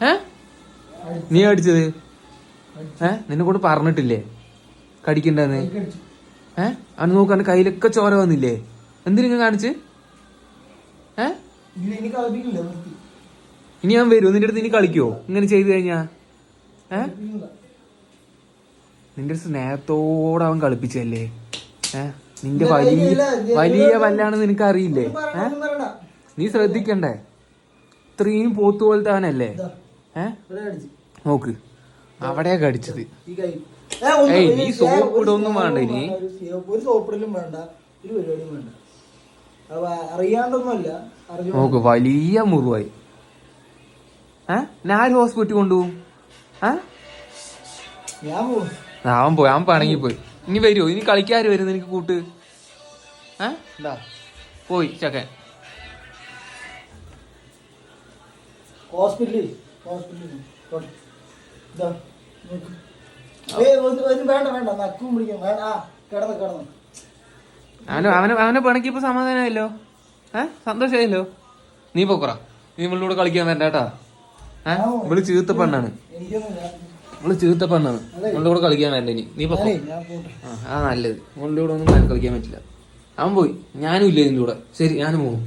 ഏ? നീ അടിച്ചത് ഏ? നിന്നെ കൊണ്ട് പറഞ്ഞിട്ടില്ലേ? കടിക്കണ്ടെന്ന്? ഏ? അവന് നോക്കാണ്ട് കയ്യിലൊക്കെ ചോര വന്നില്ലേ? എന്തിനു കാണിച്ച്? ഏ? ഇനി ഞാൻ വരുമോ നിന്റെ അടുത്ത് ഇനി കളിക്കുവോ ഇങ്ങനെ ചെയ്തു കഴിഞ്ഞാ? ഏ. നിന്റെ സ്നേഹത്തോടെ അവൻ കളിപ്പിച്ചല്ലേ ഏ? നിന്റെ വലിയ വലിയ വല്ലാണെന്ന് നിനക്ക് അറിയില്ലേ ഏ. നീ ശ്രദ്ധിക്കണ്ടേ? ഇത്രയും പോത്ത് പോലത്തെ അവനല്ലേ ഏഹ് നോക്ക്. അവിടെയാ കടിച്ചത്. ഏയ്, നീ സോപ്പ് ഇടൊന്നും വേണ്ട ഇനി. ഒരു സ്നേഹവും- സോപ്പിടലും വേണ്ട ഒരു പരിപാടിയും വേണ്ട. അറിയാണ്ടൊന്നുമല്ല നോക്ക് വലിയ മുറിവായി. ഏ? ഞാൻ ഹോസ്പിറ്റൽ കൊണ്ടുപോകും? ഏ? അവൻ പോയി അവൻ പണങ്ങി പോയി. ഇനി വരുമോ ഇനി കളിക്കാർ വരും എനിക്ക് കൂട്ട്? ഏ? പോയി ചക്കൻ. ഹോസ്പിറ്റലിൽ ഹോസ്പിറ്റലിൽ. ഇതാ, നോക്ക്. ഏയ്, ഒന്നും വേണ്ട വേണ്ട നക്കും പിടിക്കാം. വേണ്ട ആ കിടന്ന് കിടന്ന്. അവന് അവനെ അവനെ ഇപ്പൊ സമാധാനമായല്ലോ? ഏ സന്തോഷമായല്ലോ? നീ പോക്കറ നീ ഇവളിലൂടെ കളിക്കാൻ വരണ്ട കേട്ടാ. ഏ ഇവൾ ചീത്ത പെണ്ണാണ്. ഇവൾ ചീത്ത പെണ്ണാണ്. ഇവളുടെ കൂടെ കളിക്കാൻ വേണ്ട ഇനി. നീ പൊക്കോ ആ നല്ലത്. ഇവളുടെ കൂടെ ഒന്നും കളിക്കാൻ പറ്റില്ല. അവൻ പോയി. ഞാനും ഇല്ല ഇതിന്റെ കൂടെ. ശരി ഞാനും പോകും